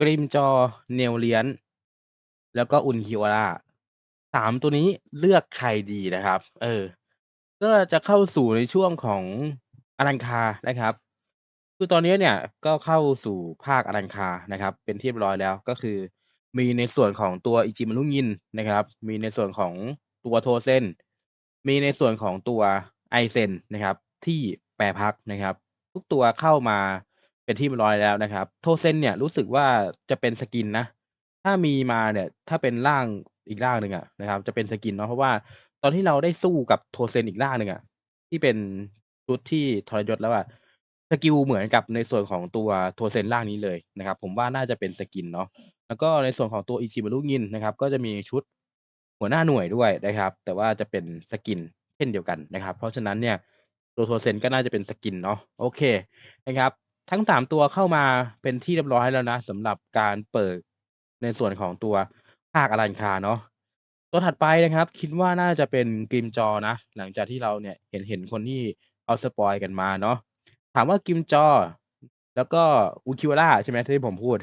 กริมจอ เนวเลียน แล้วก็อุนคิวาร่าสามตัวนี้เลือกใครดีนะครับ เออ ก็จะเข้าสู่ในช่วงของอลังคานะครับ คือตอนนี้เนี่ยก็เข้าสู่ภาคอลังคานะครับ เป็นที่เรียบร้อยแล้วก็คือ มีในส่วนของตัวอิจิมารุงินนะครับ มีในส่วนของตัวโทเซนมีในส่วนของตัวไอเซนนะครับ ที่แปรพักนะครับ ทุกตัวเข้ามา เป็นที่เรียบร้อยแล้วนะครับ โทเซนเนี่ยรู้สึกว่าจะเป็นสกินนะ ถ้ามีมาเนี่ย ถ้าเป็นร่างอีกร่างหนึ่งอะนะครับ จะเป็นสกินเนาะเพราะว่าตอนที่เราได้สู้กับโทเซนอีกร่างหนึ่งอะที่เป็นชุดที่ทรยศแล้วอะสกิลเหมือนกับในส่วนของตัวโทเซนร่างนี้เลยนะครับ ผมว่าน่าจะเป็นสกินเนาะแล้วก็ในส่วนของตัวอิจิมารุงินนะครับ ก็จะมีชุดหัวหน้าหน่วยด้วยนะครับ แต่ว่าจะเป็นสกินเช่นเดียวกันนะครับ เพราะฉะนั้นเนี่ยตัวโทเซนก็น่าจะเป็นสกินเนาะโอเคนะครับ ทั้งสามตัวเข้ามาเป็นที่เรียบร้อยแล้วนะสำหรับการเปิดในส่วนของตัวภาคอลันคาเนาะตัวถัดไปนะครับ คิดว่าน่าจะเป็นกิมจอนะ หลังจากที่เราเนี่ยเห็นเห็นคนที่เอาสปอยกันมาเนาะถามว่ากิมจอ แล้วก็อุคิวร่าใช่ไหมที่ผมพูด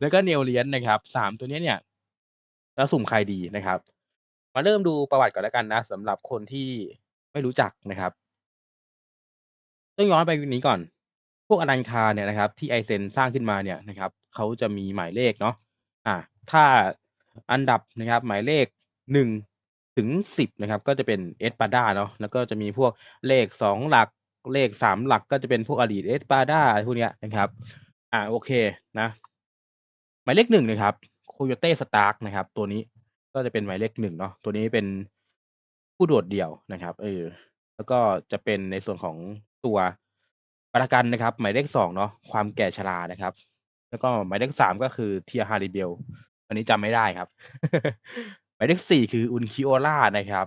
แล้วก็เนลเลียนนะครับสามตัวนี้เนี่ยแล้วสุ่มใครดีนะครับ มาเริ่มดูประวัติก่อนแล้วกันนะสำหรับคนที่ไม่รู้จักนะครับ ต้องย้อนไปนี้ก่อน วกอนันคาเนี่ยนะครับที่ไอเซนสร้างขึ้นมาเนี่ยนะครับเขาจะมีหมายเลขเนาะอ่าถ้าอันดับนะครับหมายเลขหนึ่งถึงสิบนะครับก็จะเป็นเอสปาด้าเนาะแล้วก็จะมีพวกเลขสองหลักเลขสามหลักก็จะเป็นพวกอดีตเอสปาด้าพวกเนี้ยนะครับ อ่าโอเคนะ หมายเลขหนึ่งนะครับโคโยเต้สตาร์กนะครับ ตัวนี้ก็จะเป็นหมายเลขหนึ่งเนาะตัวนี้เป็นผู้โดดเดี่ยวนะครับเออแล้วก็จะเป็นในส่วนของตัว ประกันนะครับ หมายเลขสองเนาะความแก่ชรานะครับ แล้วก็หมายเลขสามก็คือเทียฮาริเบลอันนี้จำไม่ได้ครับ หมายเลขสี่คืออุนคิโอล่านะครับ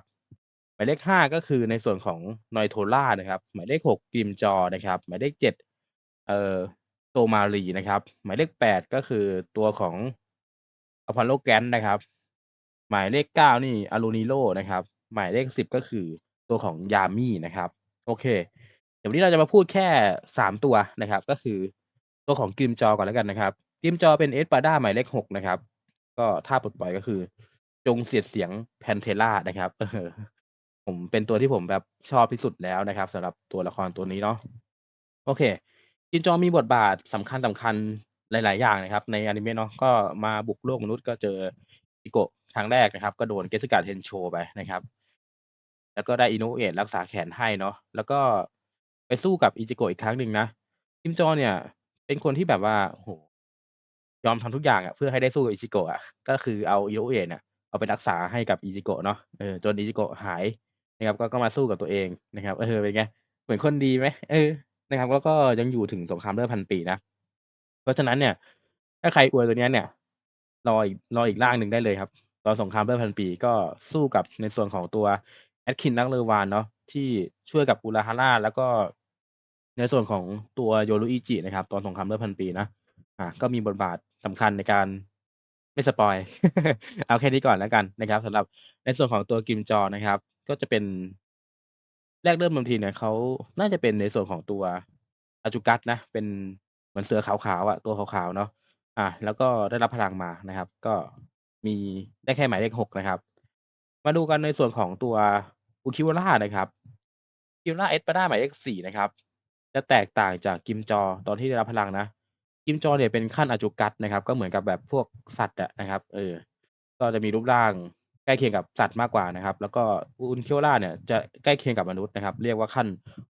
หมายเลขห้าก็คือในส่วนของนอยโทล่านะครับ หมายเลขหกกริมจอนะครับ หมายเลขเจ็ดเอ่อโตมารีนะครับ หมายเลขแปดก็คือตัวของอพอลโลแกนนะครับ หมายเลขเก้านี่อารูนิโลนะครับ หมายเลขสิบก็คือตัวของยามี่นะครับ โอเค ดี๋ยววันนี้เราจะมาพูดแค่สามตัวนะครับ ก็คือตัวของกิมจอก่อนแล้วกันนะครับกิมจอเป็นเอสปาด้าหมายเลขหกนะครับ ก็ถ้าปลดปล่อยก็คือ จงเสียดเสียงแพนเทล่านะครับผมเป็นตัวที่ผมแบบชอบที่สุดแล้วนะครับสำหรับตัวละครตัวนี้เนาะโอเคจินจอมีบทบาทสำคัญสำคัญหลาย ๆ อย่างนะครับ ในอนิเมะเนาะก็มาบุกโลกมนุษย์ก็เจออิโกะครั้งแรกนะครับ ก็โดนเกสกาเทนโชไปนะครับ แล้วก็ได้อินโนเอทรักษาแขนให้เนาะแล้วก็ ไปสู้กับอิจิโกะอีกครั้งหนึ่งนะจิมจอเนี่ยเป็นคนที่แบบว่าโห ยอมทำทุกอย่างอะเพื่อให้ได้สู้กับอิจิโกะอะก็คือเอาอิโนเอะเนี่ยเอาไปรักษาให้กับอิจิโกะเนาะเออจนอิจิโกะหายนะครับ ก็ก็มาสู้กับตัวเองนะครับเออเป็นไงเหมือนคนดีไหมเออนะครับแล้วก็ยังอยู่ถึงสงครามเริ่มพันปีนะเพราะฉะนั้นเนี่ย ถ้าใครอวยตัวเนี้ยเนี่ย รออีกรออีกร่างหนึ่งได้เลยครับตอสงครามเริ่มพันปีก็สู้กับในส่วนของตัวแอดคินนักเลวานเนาะ ที่ช่วยกับอุราฮาร่าแล้วก็ในส่วนของตัวโยรุอิจินะครับ ตอนสงครามเริ่มพันปีนะอ่าก็มีบทบาทสำคัญในการไม่สปอย เอาแค่นี้ก่อนแล้วกันนะครับสำหรับในส่วนของตัวกิมจอนะครับ ก็จะเป็นแรกเริ่มบางทีเนี่ยเขาน่าจะเป็นในส่วนของตัวอาจูกัสนะ เป็นเหมือนเสือขาวๆอะตัวขาวๆเนาะอ่าแล้วก็ได้รับพลังมานะครับ ก็มีได้แค่หมายเลขหกนะครับ มาดูกันในส่วนของตัว อุคิวาร่านะครับคิวร่าเอสปาด้าหมายเลขสี่นะครับ จะแตกต่างจากกิมจอตอนที่ได้รับพลังนะ กิมจอเนี่ยเป็นขั้นอจุกัสนะครับ ก็เหมือนกับแบบพวกสัตว์อะนะครับ เออ ก็จะมีรูปร่างใกล้เคียงกับสัตว์มากกว่านะครับ แล้วก็อุนคิโอล่าเนี่ยจะใกล้เคียงกับมนุษย์นะครับ เรียกว่าขั้น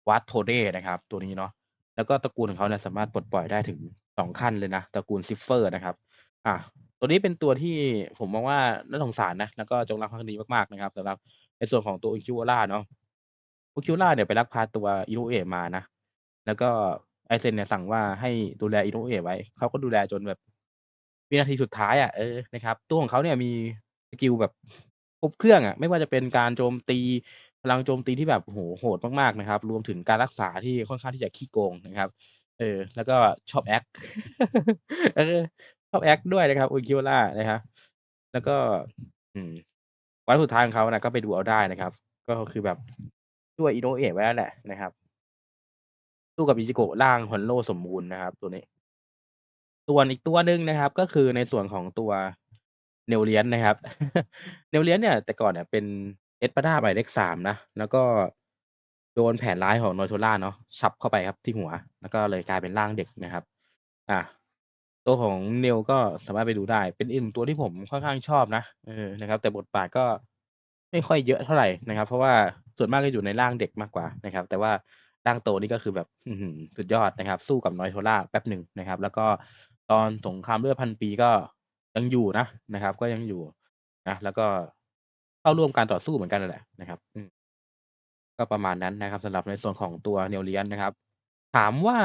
วัตโทเดนะครับ ตัวนี้เนาะ แล้วก็ตระกูลของเขาเนี่ยสามารถปลดปล่อยได้ถึงสองขั้นเลยนะ ตระกูลซิฟเฟอร์นะครับ อะ ตัวนี้เป็นตัวที่ผมมองว่าน่าสงสารนะ แล้วก็จงรักภักดีมากๆนะครับสำหรับ ในส่วนของตัวอุคิโอล่าเนาะอุคิโอล่าเนี่ยไปลักพาตัวอิโนเอะมานะแล้วก็ไอเซนเนี่ยสั่งว่าให้ดูแลอินโนเอะไว้เขาก็ดูแลจนแบบวินาทีสุดท้ายอะเออนะครับ ตัวของเขาเนี่ยมีสกิลแบบครบเครื่องอะ ไม่ว่าจะเป็นการโจมตีพลังโจมตีที่แบบโหโหดมากๆนะครับ รวมถึงการรักษาที่ค่อนข้างที่จะขี้โกงนะครับ เออ แล้วก็ชอบแอคชอบแอคด้วยนะครับอุคิวล่านะครับแล้วก็ อืม วันสุดท้ายของเขานะก็ไปดูเอาได้นะครับ ก็คือแบบช่วยอินโนเอะไว้แล้วแหละนะครับสู้กับอิจิโกะร่างฮอนโลสมบูรณ์นะครับ ตัวนี้ ส่วนอีกตัวหนึ่งนะครับ ก็คือในส่วนของตัว Neurient นะครับ Neurient เนี่ย แต่ก่อนเนี่ยเป็น Espada หมายเลข3นะแล้วก็โดนแผนร้ายของ Notora เนาะฉับเข้าไปครับที่หัว แล้วก็เลยกลายเป็นร่างเด็กนะครับ อ่า ตัวของ Neo ก็สามารถไปดูได้ เป็นอีกตัวที่ผมค่อนข้างชอบนะ เออ นะครับ แต่บทบาทก็ไม่ค่อยเยอะเท่าไหร่นะครับ เพราะว่าส่วนมากจะอยู่ในร่างเด็กมากกว่านะครับ แต่ว่าร่างโตนี่ก็คือแบบ อื้อฮือ สุดยอดนะครับ สู้กับ Notora แป๊บหนึ่งนะครับ แล้วก็ตอนสงครามเลือดพันปีก็ยังอยู่นะ นะครับ ก็ยังอยู่นะ แล้วก็เข้าร่วมการต่อสู้เหมือนกันนั่นแหละนะครับ อืม ก็ประมาณนั้นนะครับสำหรับในส่วนของตัว Neurient นะครับ ถามว่า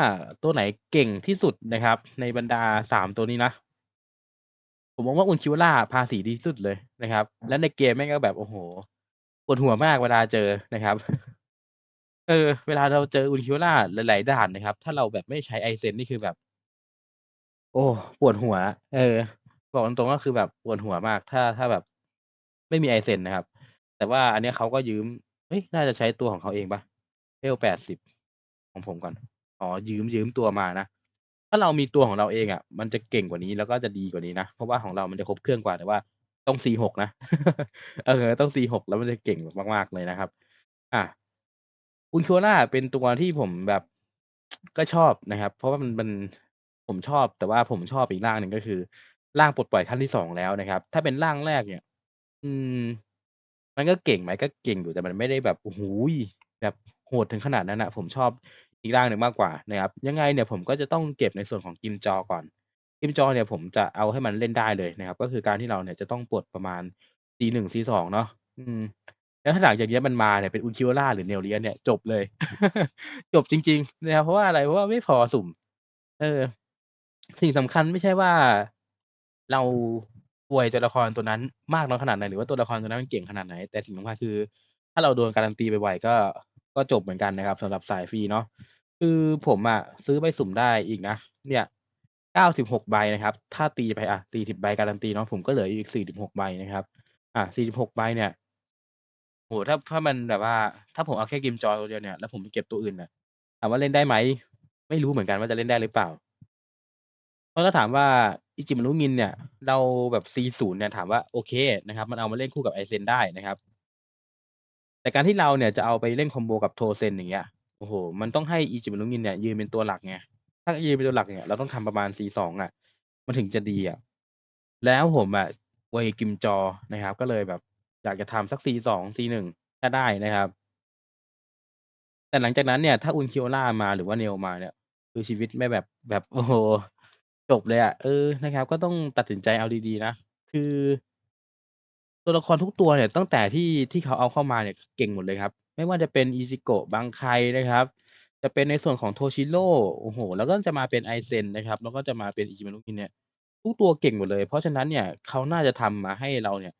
ตัวไหนเก่งที่สุดนะครับ ในบรรดา3ตัวนี้นะ ผมมองว่า Ulquiorra ภาษีดีที่สุดเลยนะครับ และในเกมแม่งก็แบบโอ้โฮปวดหัวมากเวลาเจอนะครับ เออ เวลาเราเจอ Ulquiorra หลาย ๆ ด่านนะครับ ถ้าเราแบบไม่ใช้ Aizen นี่คือแบบ โอ้ปวดหัว เออ บอกตรงๆก็คือแบบปวดหัวมาก ถ้าถ้าแบบ ไม่มี Aizen นะครับ แต่ว่าอันเนี้ยเขาก็ยืมเฮ้ยน่าจะใช้ตัวของเขาเองเปล่า? level 80ของผมก่อน อ๋อ ยืม ยืมตัวมานะ ถ้าเรามีตัวของเราเองอะ มันจะเก่งกว่านี้ แล้วก็จะดีกว่านี้นะ เพราะว่าของเรามันจะครบเครื่องกว่า แต่ว่าต้อง C6 นะ เออ ต้อง C6 แล้วมันจะเก่งมาก ๆ เลยนะครับอา Ulquiorra เป็นตัวที่ผมแบบ ก็ชอบนะครับ เพราะว่ามัน มัน ผมชอบ แต่ว่าผมชอบอีกร่างหนึ่ง ก็คือร่างปลดปล่อยขั้นที่ 2 แล้วนะครับ ถ้าเป็นร่างแรกเนี่ย อืม มันก็เก่งไหม ก็เก่งอยู่ แต่มันไม่ได้แบบ โอ้โฮ แบบโหดถึงขนาดนั้นน่ะ ผมชอบ อีกร่างหนึ่งมากกว่านะครับ ยังไงเนี่ยผมก็จะต้องเก็บในส่วนของ Grimmjow ก่อน Grimmjow เนี่ยผมจะเอาให้มันเล่นได้เลยนะครับ ก็คือการที่เราเนี่ยจะต้องปลดประมาณ C1 C2 เนาะอืม แล้วถ้าหลังจากเนี้ยมันมาเนี่ยเป็น Ulquiorra หรือ Neurient เนี่ยจบเลย จบจริง ๆ นะครับ เพราะว่าอะไรเพราะว่าไม่พอสุ่ม เออ สิ่งสำคัญไม่ใช่ว่าเราอวยตัวละครตัวนั้นมากน้อยขนาดไหนหรือว่าตัวละครตัวนั้นมันเก่งขนาดไหน แต่สิ่งสำคัญคือ ถ้าเราโดนการันตีบ่อยๆก็ก็จบเหมือนกันนะครับสำหรับสายฟรีเนาะ คือผมอะซื้อใบสุ่มได้อีกนะ เนี่ย 96 ใบนะครับ ถ้าตีไปอะ 40 ใบการันตีเนาะผมก็เหลืออยู่อีก 46 ใบนะครับอา46 ใบเนี่ยโอ้โฮถ้าถ้ามันแบบว่า ถ้าผมเอาแค่ Grimmjow ตัวเดียวเนี่ยแล้วผมไปเก็บตัวอื่นน่ะถามว่าเล่นได้ไหม ไม่รู้เหมือนกันว่าจะเล่นได้หรือเปล่า เพราะถ้าถามว่า Ichimonugin เนี่ย เราแบบ C0 เนี่ยถามว่าโอเคนะครับ มันเอามาเล่นคู่กับ Aizen ได้นะครับ แต่การที่เราเนี่ยจะเอาไปเล่นคอมโบกับ Touzen อย่างเงี้ย โอ้โฮ มันต้องให้ Ichimonugin เนี่ยยืนเป็นตัวหลักไง ถ้ายืนเป็นตัวหลักเนี่ย เราต้องทำประมาณ C2 อะ มันถึงจะดีอะ แล้วผมอะอวย Grimmjow นะครับ ก็เลยแบบอยากจะทำสัก C2 C1 ถ้าได้นะครับ แต่หลังจากนั้นเนี่ย ถ้า Ulquiorra มา หรือว่า Neo มาเนี่ย คือชีวิตไม่แบบ แบบ โอ้โฮ จบเลยอะ เออ นะครับ ก็ต้องตัดสินใจเอาดี ๆ นะ คือ ตัวละครทุกตัวเนี่ย ตั้งแต่ที่ ที่เขาเอาเข้ามาเนี่ย เก่งหมดเลยครับ ไม่ว่าจะเป็น Ichigo Bankai นะครับ จะเป็นในส่วนของ Toshiro โอ้โฮแล้วก็จะมาเป็น Aizen นะครับ แล้วก็จะมาเป็น Ichimonugin เนี่ยทุกตัวเก่งหมดเลย เพราะฉะนั้นเนี่ยเขาน่าจะทำมาให้เราเนี่ย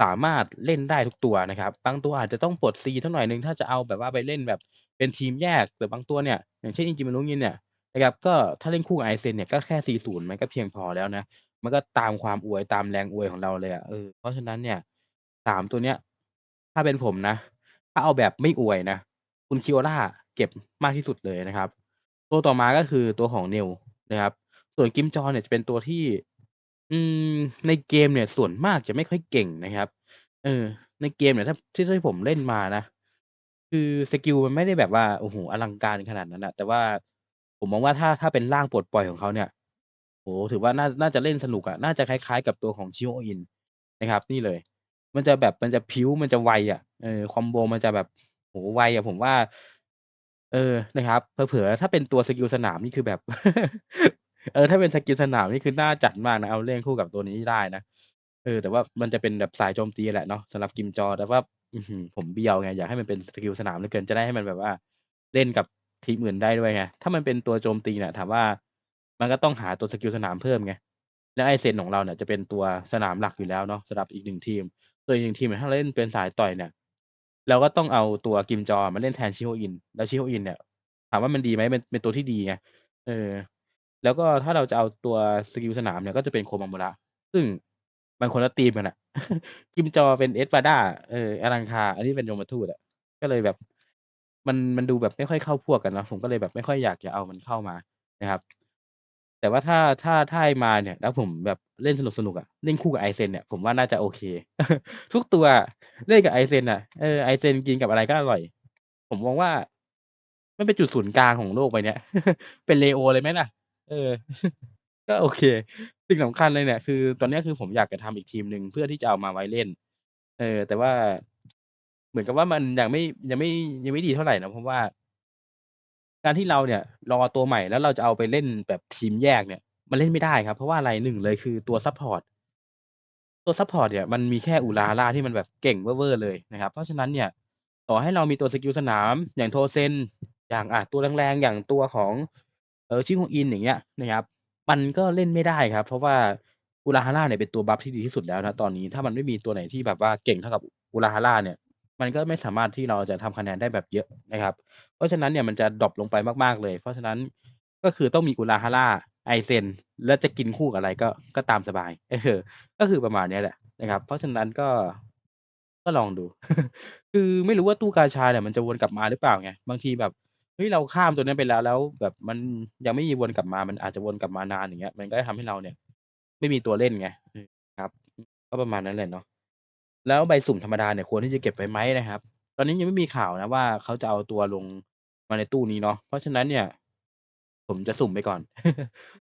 สามารถเล่นได้ทุกตัวนะครับ บางตัวอาจจะต้องปลด C สักหน่อยนึงถ้าจะเอาแบบว่าไปเล่นแบบเป็นทีมแยกแต่บางตัวเนี่ยอย่างเช่น Ichimonugin เนี่ยนะครับก็ถ้าเล่นคู่กับ Aizen เนี่ยก็แค่ C0 มันก็เพียงพอแล้วนะมันก็ตามความอวยตามแรงอวยของเราเลยอะเออเพราะฉะนั้นเนี่ย3ตัวเนี้ย ถ้าเป็นผมนะ ถ้าเอาแบบไม่อวยนะ Ulquiorra เก็บมากที่สุดเลยนะครับ ตัวต่อมาก็คือตัวของ Neo นะครับ ส่วน Grimmjow เนี่ยจะเป็นตัวที่ อืม ในเกมเนี่ยส่วนมากจะไม่ค่อยเก่งนะครับ เออ ในเกมเนี่ยถ้าที่ที่ผมเล่นมานะ คือสกิลมันไม่ได้แบบว่าโอ้โฮอลังการขนาดนั้นนะแต่ว่าผมมองว่าถ้าถ้าเป็นร่างปลดปล่อยของเขาเนี่ยโอ้โฮถือว่าน่าน่าจะเล่นสนุกอะน่าจะคล้ายๆ กับตัวของ Shioin นนะครับ นี่เลย มันจะแบบมันจะพิ้วมันจะไวอะ เออ คอมโบมันจะแบบ โอ้โฮ ไวอะผมว่า เออ นะครับ เผลอ ๆ ถ้าเป็นตัวสกิลสนามนี่คือแบบ เออ ถ้าเป็นสกิลสนามนี่คือน่าจัดมากนะ เอาเล่นคู่กับตัวนี้ได้นะ เออ แต่ว่ามันจะเป็นแบบสายโจมตีแหละเนาะ สำหรับ Grimmjow แต่ว่า อื้อฮือ ผมเบียวไง อยากให้มันเป็นสกิลสนามเหลือเกิน จะได้ให้มันแบบว่าเล่นกับทีมอื่นได้ด้วยไง ถ้ามันเป็นตัวโจมตีเนี่ย ถามว่า มันก็ต้องหาตัวสกิลสนามเพิ่มไง แล้ว Aizen ของเราเนี่ยจะเป็นตัวสนามหลักอยู่แล้วเนาะ สำหรับอีก 1 ทีม ส่วนอีก 1 ทีมเนี่ย ถ้าเล่นเป็นสายต่อยเนี่ย เราก็ต้องเอาตัว Grimmjow มาเล่นแทน Shioin แล้ว Shioin เนี่ย ถามว่ามันดีไหมเป็นเป็นตัวที่ดีไงเออ แล้วก็ถ้าเราจะเอาตัวสกิลสนามเนี่ยก็จะเป็น Komamura ซึ่งมันคนละธีมกันอะ Grimmjow เป็น Espada เอออลังคา อันนี้เป็นโยมทูตอะก็เลยแบบ มันมันดูแบบไม่ค่อยเข้าพวกกันนะผมก็เลยแบบไม่ค่อยอยากจะเอามันเข้ามานะครับ แต่ว่าถ้าถ้าถ้าไอมาเนี่ยแล้วผมแบบเล่นสนุกๆอะเล่นคู่กับ Aizen เนี่ยผมว่าน่าจะโอเค ทุกตัวเล่นกับ Aizen อะเออ Aizen กินกับอะไรก็อร่อย ผมมองว่ามันเป็นจุดศูนย์กลางของโลกใบเนี้ยเป็น Leo เลยไหมล่ะ เออ ก็โอเค สิ่งสำคัญเลยเนี่ย คือ ตอนนี้คือผมอยากจะทำอีกทีมหนึ่งเพื่อที่จะเอามาไว้เล่น เออ แต่ว่าเหมือนกับว่ามันยังไม่ยังไม่ยังไม่ดีเท่าไหร่นะเพราะว่า การที่เราเนี่ยรอตัวใหม่แล้วเราจะเอาไปเล่นแบบทีมแยกเนี่ย มันเล่นไม่ได้ครับ เพราะว่าอะไร1เลยคือตัวซัปพอร์ตตัวซัปพอร์ตเนี่ยมันมีแค่ Urara ที่มันแบบเก่งเว่อร์เลยนะครับ เพราะฉะนั้นเนี่ย ต่อให้เรามีตัวสกิลสนามอย่าง Tozen อย่างอ่าตัวแรงๆอย่างตัวของเออ Shihouin อย่างเงี้ยนะครับ มันก็เล่นไม่ได้ครับ เพราะว่า Urahara เนี่ยเป็นตัวบัฟที่ดีที่สุดแล้วณตอนนี้ถ้ามันไม่มีตัวไหนที่แบบว่าเก่งเท่ากับ Urahara เนี่ย มันก็ไม่สามารถที่เราจะทำคะแนนได้แบบเยอะนะครับ เพราะฉะนั้นเนี่ยมันจะดรอปลงไปมาก ๆ เลย เพราะฉะนั้นก็คือต้องมี Urahara Aizen แล้วจะกินคู่กับอะไรก็ก็ตามสบายเออก็คือประมาณนี้แหละนะครับ เพราะฉะนั้นก็ก็ลองดู คือไม่รู้ว่าตู้กาชาเนี่ยมันจะวนกลับมาหรือเปล่าไงบางทีแบบเฮ้ยเราข้ามตัวนั้นไปแล้วแล้ว แบบมันยังไม่วนกลับมา มันอาจจะวนกลับมานานอย่างเงี้ย มันก็จะทำให้เราเนี่ย ไม่มีตัวเล่นไงครับ ก็ประมาณนั้นแหละเนาะ แล้วใบสุ่มธรรมดาเนี่ยควรที่จะเก็บไว้ไหมนะครับ ตอนนี้ยังไม่มีข่าวนะว่าเขาจะเอาตัวลงมาในตู้นี้เนาะเพราะฉะนั้นเนี่ย ผมจะสุ่มไปก่อน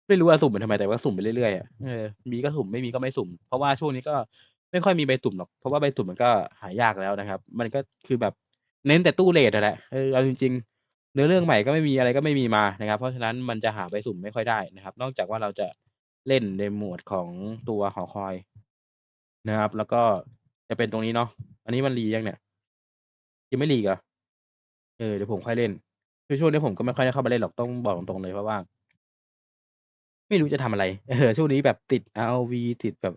ไม่รู้ว่าสุ่มไปทำไมแต่ว่าสุ่มไปเรื่อยๆอะเออมีก็สุ่มไม่มีก็ไม่สุ่ม เพราะว่าช่วงนี้ก็ไม่ค่อยมีใบสุ่มหรอกเพราะว่าใบสุ่มมันก็หายากแล้วนะครับ มันก็คือแบบเน้นแต่ตู้เรตอะแหละเออเอาจริง ๆ เนื้อเรื่องใหม่ก็ไม่มีอะไรก็ไม่มีมานะครับ เพราะฉะนั้นมันจะหาใบสุ่มไม่ค่อยได้นะครับ นอกจากว่าเราจะเล่นในหมวดของตัวหอคอยนะครับ แล้วก็ จะเป็นตรงนี้เนาะ อันนี้มัน re ยังเนี่ย?ยังไม่ re อีกเหรอ?เออเดี๋ยวผมค่อยเล่น คือช่วงนี้ผมก็ไม่ค่อยได้เข้ามาเล่นหรอกต้องบอกตรงๆเลยเพราะว่า ไม่รู้จะทำอะไร เออช่วงนี้แบบติด Rv ติดแบบ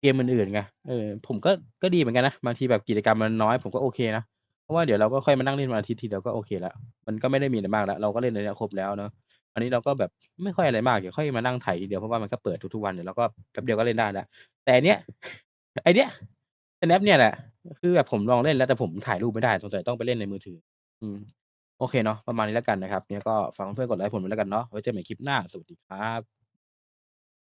เกมอื่นๆไง เออผมก็ก็ดีเหมือนกันนะบางทีแบบกิจกรรมมันน้อยผมก็โอเคนะ เพราะว่าเดี๋ยวเราก็ค่อยมานั่งเล่นวันอาทิตย์ทีเดียวก็โอเคแล้ว มันก็ไม่ได้มีอะไรมากแล้ว เราก็เล่นอันนี้ครบแล้วเนาะอันนี้เราก็แบบไม่ค่อยอะไรมากเดี๋ยวค่อยมานั่งไถเดี๋ยวเพราะว่ามันก็เปิดทุกๆวันเดี๋ยวเราก็แป๊บเดียวก็เล่นได้แล้วแต่อันเนี้ยไอเนี้ย Snap เนี่ยแหละ คือแบบผมลองเล่นแล้วแต่ผมถ่ายรูปไม่ได้สงสัยต้องไปเล่นในมือถือ อืม โอเคเนาะประมาณนี้แล้วกันนะครับ เนี่ยก็ฝากเพื่อนกดไลค์ผมไว้แล้วกันเนาะไว้เจอกันใหม่คลิปหน้าสวัสดีครับ